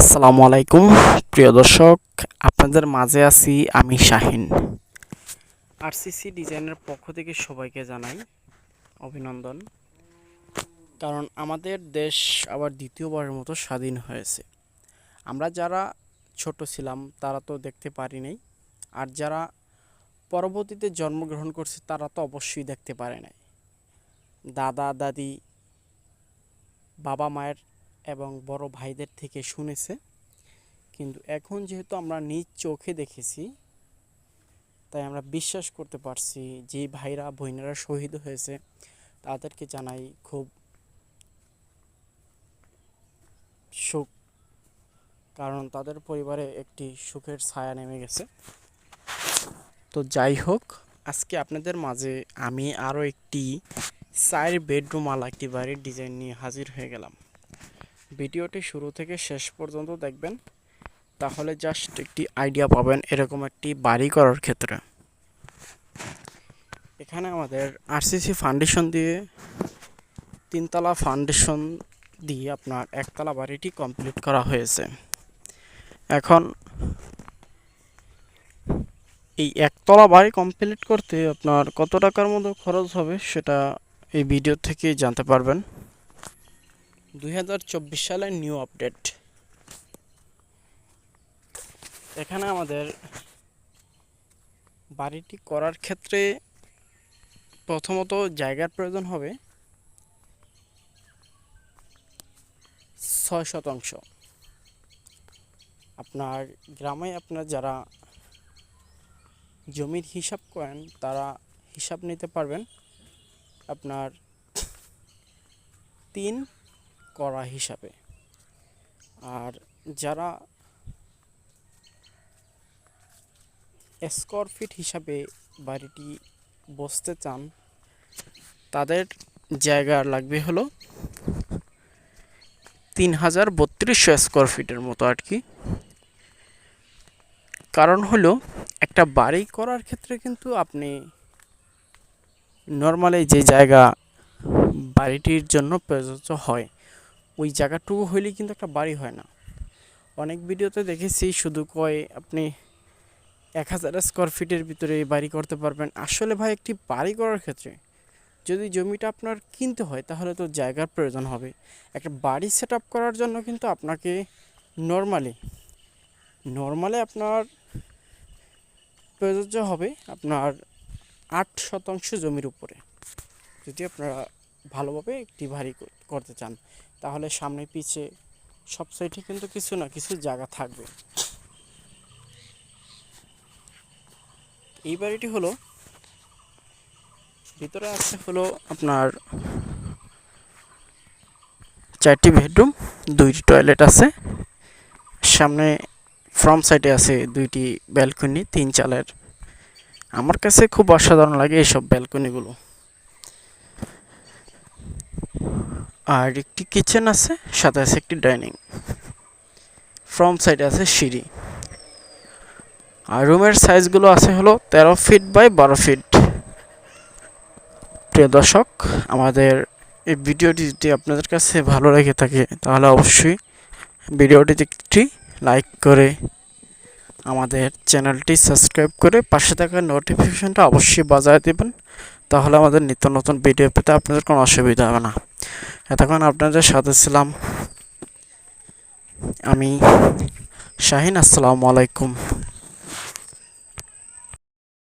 আসসালামু আলাইকুম, প্রিয় দর্শক, আপনাদের মাঝে আছি আমি শাহিন। আরসিসি ডিজাইনের পক্ষ থেকে সবাইকে জানাই অভিনন্দন। কারণ আমাদের দেশ আবার দ্বিতীয়বারের মতো স্বাধীন হয়েছে। আমরা যারা ছোট ছিলাম, তারা তো দেখতে পারি নাই। আর যারা পরবর্তীতে জন্মগ্রহণ করছে, তারা তো অবশ্যই দেখতে পারে নাই। দাদা, দাদি বাবা মায়ের এবং বড় ভাইদের থেকে শুনেছে। কিন্তু এখন যেহেতু আমরা নিজ চোখে দেখেছি, তাই আমরা বিশ্বাস করতে পারছি যে ভাইরা, বোনেরা শহীদ হয়েছে, তাদেরকে জানাই খুব সুখ। কারণ তাদের পরিবারে একটি সুখের ছায়া নেমে গেছে। তো যাই হোক, আজকে আপনাদের মাঝে আমি আরও একটি চার বেডরুম আলা একটি বাড়ির ডিজাইন নিয়ে হাজির হয়ে গেলাম। ভিডিওটি শুরু থেকে শেষ পর্যন্ত দেখবেন। তাহলে জাস্ট একটি আইডিয়া পাবেন এরকম একটি বাড়ি করার ক্ষেত্রে। এখানে আমাদের আরসিসি ফাউন্ডেশন দিয়ে তিনতলা ফাউন্ডেশন দিয়ে আপনার একতলা বাড়িটি কমপ্লিট করা হয়েছে। এখন এই একতলা বাড়ি কমপ্লিট করতে আপনার কত টাকার মতো খরচ হবে সেটা এই ভিডিও থেকে জানতে পারবেন। দুই সালের নিউ আপডেট। এখানে আমাদের বাড়িটি করার ক্ষেত্রে প্রথমত জায়গার প্রয়োজন হবে ছয় শতাংশ। আপনার গ্রামে আপনার যারা জমির হিসাব করেন, তারা হিসাব নিতে পারবেন। আপনার তিন করা হিসাবে। আর যারা স্কোয়ার ফিট হিসাবে বাড়িটি বসতে চান, তাদের জায়গা লাগবে হলো তিন হাজার বত্রিশশো স্কোয়ার ফিটের মতো আর কি। কারণ হলো একটা বাড়ি করার ক্ষেত্রে কিন্তু আপনি নর্মালি যে জায়গা বাড়িটির জন্য প্রযোজ্য হয় ওই জায়গাটুকু হইলেই কিন্তু একটা বাড়ি হয় না। অনেক ভিডিওতে দেখেছি শুধু কয় আপনি এক হাজার স্কোয়ার ফিটের ভিতরে বাড়ি করতে পারবেন। আসলে ভাই একটি বাড়ি করার ক্ষেত্রে যদি জমিটা আপনার কিনতে হয় তাহলে তো জায়গার প্রয়োজন হবে। একটা বাড়ি সেট করার জন্য কিন্তু আপনাকে নর্মালি নর্মালি আপনার প্রযোজ্য হবে আপনার আট শতাংশ জমির উপরে। যদি আপনারা ভালোভাবে একটি বাড়ি করতে চান। তাহলে সামনে পিছে সব সাইডে কিন্তু কিছু না কিছু জায়গা থাকবে। এই বাড়িটি হলো, ভিতরে আছে হলো আপনার চারটি বেডরুম দুইটি টয়লেট আছে। সামনে ফ্রন্ট সাইডে আছে দুইটি ব্যালকনি তিন চালের। আমার কাছে খুব অসাধারণ লাগে এইসব ব্যালকনিগুলো আর একটি কিচেন আছে, সাথে আছে একটি ডাইনিং ফ্রন্ট সাইডে আছে সিঁড়ি। আর রুমের সাইজগুলো আছে হলো তেরো ফিট বাই বারো ফিট প্রিয় দর্শক, আমাদের এই ভিডিওটি যদি আপনাদের কাছে ভালো লেগে থাকে, তাহলে অবশ্যই ভিডিওটি একটি লাইক করে আমাদের চ্যানেলটি সাবস্ক্রাইব করে পাশে থাকা নোটিফিকেশনটা অবশ্যই বাজায় দেবেন। তাহলে আমাদের নিত্য নতুন ভিডিও পেতে আপনাদের কোনো অসুবিধা হবে না। এতক্ষণ আপনাদের সাথে ছিলাম আমি শাহিন আসসালামু আলাইকুম।